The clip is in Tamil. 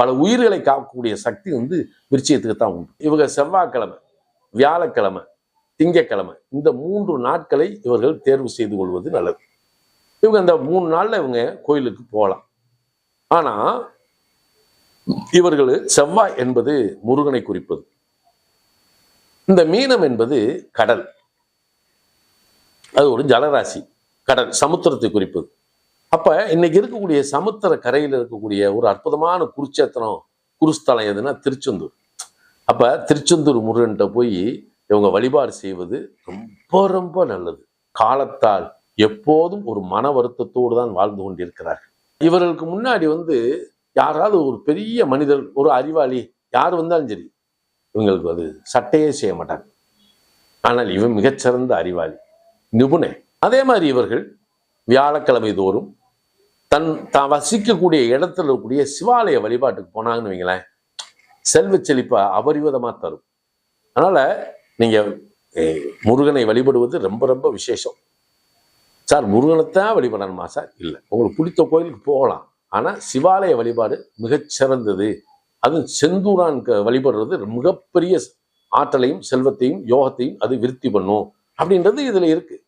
பல உயிர்களை காக்கக்கூடிய சக்தி வந்து விருச்சியத்துக்கு தான் உண்டு. இவங்க செவ்வாய்க்கிழமை வியாழக்கிழமை திங்கக்கிழமை இந்த மூன்று நாட்களை இவர்கள் தேர்வு செய்து கொள்வது நல்லது. இவங்க இந்த மூணு நாளில் இவங்க கோயிலுக்கு போகலாம். ஆனால் இவர்கள் செவ்வாய் என்பது முருகனை குறிப்பது. இந்த மீனம் என்பது கடல். அது ஒரு ஜலராசி கடல் சமுத்திரத்தை குறிப்பது. அப்ப இன்னைக்கு இருக்கக்கூடிய சமுத்திர கரையில் இருக்கக்கூடிய ஒரு அற்புதமான குருச்சேத்திரம் குருஸ்தலம் எதுன்னா திருச்செந்தூர். அப்ப திருச்செந்தூர் முருகன்கிட்ட போய் இவங்க வழிபாடு செய்வது ரொம்ப ரொம்ப நல்லது. காலத்தால் எப்போதும் ஒரு மன வருத்தத்தோடு தான் வாழ்ந்து கொண்டிருக்கிறார்கள். இவர்களுக்கு முன்னாடி வந்து யாராவது ஒரு பெரிய மனிதர் ஒரு அறிவாளி யார் வந்தாலும் சரி இவங்களுக்கு அது சட்டையே செய்ய மாட்டாங்க. ஆனால் இவன் மிகச்சிறந்த அறிவாளி நிபுணர். அதே மாதிரி இவர்கள் வியாழக்கிழமை தோறும் தன் தான் வசிக்கக்கூடிய இடத்துல இருக்கக்கூடிய சிவாலய வழிபாட்டுக்கு போனாங்கன்னு வைங்களேன் செல்வ செழிப்பை அபரிவிதமாக தரும். அதனால் நீங்கள் முருகனை வழிபடுவது ரொம்ப ரொம்ப விசேஷம். சார் முருகனைத்தான் வழிபடணுமா சார்? இல்லை. உங்களுக்கு பிடித்த கோயிலுக்கு போகலாம். ஆனால் சிவாலய வழிபாடு மிகச்சிறந்தது. அதுவும் செந்தூரான் க- வழிபடுறது மிகப்பெரிய ஆற்றலையும் செல்வத்தையும் யோகத்தையும் அது விருத்தி பண்ணும். அப்படின்றது இதில் இருக்குது